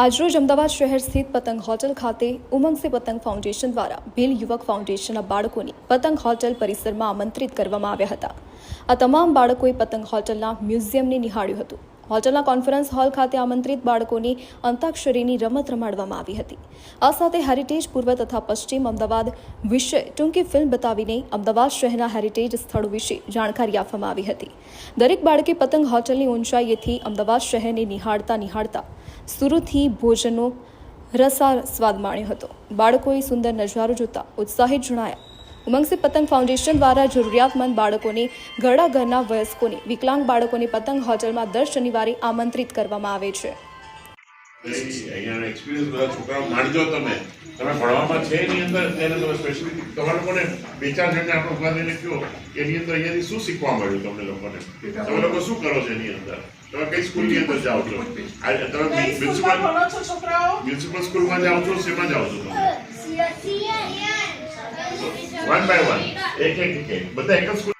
આજરોજ અમદાવાદ શહેર સ્થિત પતંગ હોટલ ખાતે ઉમંગ સે પતંગ ફાઉન્ડેશન દ્વારા ભીલ યુવક ફાઉન્ડેશનના બાળકોને પતંગ હોટલ પરિસરમાં આમંત્રિત કરવામાં આવ્યા હતા. આ તમામ બાળકોએ પતંગ હોટલના મ્યુઝિયમને નિહાળ્યું હતું. હોટલના કોન્ફરન્સ હોલ ખાતે આમંત્રિત બાળકોની અંતાક્ષરીની રમત રમાડવામાં આવી હતી. આ સાથે હેરિટેજ પૂર્વ તથા પશ્ચિમ અમદાવાદ વિશે ટૂંકી ફિલ્મ બતાવીને અમદાવાદ શહેરના હેરિટેજ સ્થળો વિશે જાણકારી આપવામાં આવી હતી. દરેક બાળકે પતંગ હોટલની ઊંચાઈએથી અમદાવાદ શહેરને નિહાળતા નિહાળતા સુરુથી ભોજનનો રસા સ્વાદ માણ્યો હતો. બાળકોએ સુંદર નજારો જોતા ઉત્સાહિત જણાયા ઉમંગસે પતંગ ફાઉન્ડેશન દ્વારા જરૂરિયાતમંદ બાળકોને ઘરડા ઘરના વયસ્કોને વિકલાંગ બાળકોને પતંગ હોટલમાં દર શનિવારે આમંત્રિત કરવામાં આવે છે. તમે. તમે ભણવામાં છે એની અંદર ત્યારે તમે સ્પેસિફિક તમારે લોકોને બે ચાર આપણે ઊભા રહીને કહો એની અંદર અહીંયાથી શું શીખવા મળ્યું તમને લોકોને? તમે લોકો શું કરો છો એની અંદર? તમે કઈ સ્કૂલની અંદર જાઓ છો? તમે મ્યુનિસિપલ સ્કૂલમાં ભણો છો છોકરાઓ? મ્યુનિસિપલ સ્કૂલમાં જાઓ છો શેમાં જાઓ છો તમે? વન બાય એક એક. બધા એક જ